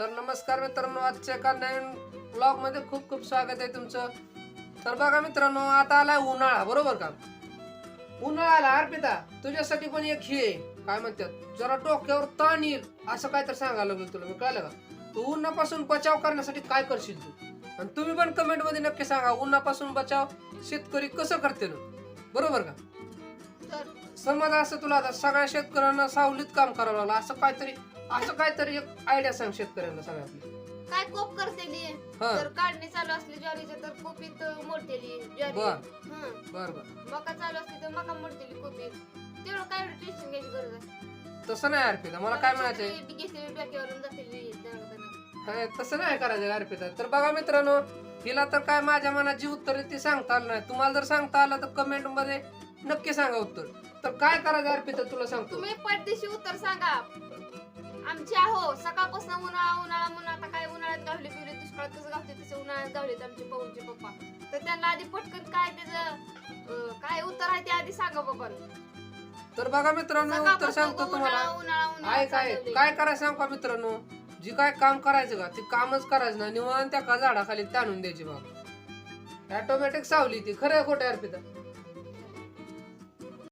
तर नमस्कार मित्रांनो आजच्या एका नवीन ब्लॉगमध्ये खूप खूप स्वागत आहे तुमचं. तर बघा मित्रांनो आता आलाय उन्हाळा बरोबर का? उन्हाळा आला अर्पिता तुझ्यासाठी पण एक हे काय म्हणतात? जरा डोक्यावर ताण येईल असं काय तर सांगायला लागलो तुला मी कळलं का? तू उन्हापासून बचाव करण्यासाठी काय करशील तू? आणि तुम्ही पण कमेंटमध्ये नक्की सांगा उन्हापासून बचाव शेतकरी कसं करते ना? बरोबर का? समज असं तुला आता सगळ्या शेतकऱ्यांना सावलीत काम करावं लागलं असं काहीतरी असं काहीतरी एक आयडिया सांग शेतकऱ्यांना सगळ्या काय कोप करतेली हा. तर काढणी चालू असली तर कोपीत मोडतेली ज्वारी. बर. हं. बर बर. मका चालू असली तर मका मोडतेली कोपीत. तेवढं काय टेन्शन घ्यायची गरज आहे? तसं नाही अर्पिता. मला काय म्हणायचंय? छत्री घेतलेली डोक्यावरून जातेली दवाखान्यात. हे, तसं नाही करायचं अर्पिता? तर बघा मित्रांनो हिला तर काय माझ्या मनात जी उत्तर आहे ते सांगता आलं नाही. तुम्हाला जर सांगता आलं तर कमेंटमध्ये नक्की सांगा उत्तर. तर काय करायचं अर्पिता तुला सांगतो. तुम्ही पटदिशी उत्तर सांगा. आमची आहो सकाळपासून उन्हाळा उन्हाळा म्हणून आता काय उन्हाळ्यात गावले पिवले दुष्काळात कसं गावते तसं उन्हाळ्यात गावलेत आमचे पवनचे पप्पा. तर त्यांना आधी पटकन काय त्याचं अं, काय उत्तर आहे ते आधी सांगा बाबा. तर बघा मित्रांनो उत्तर सकाळपासून सांगतो तुम्हाला. उन्हाळा उन्हाळा उन्हाळा आहे काय? चालवलंय. काय करायचं सांग का मित्रांनो? जी काय काम करायचं का ते कामच करायचं ना निवांत त्या का झाडाखाली ताणून द्यायची बघा ऑटोमॅटिक सावली ती. खरं खोटं अर्पिता?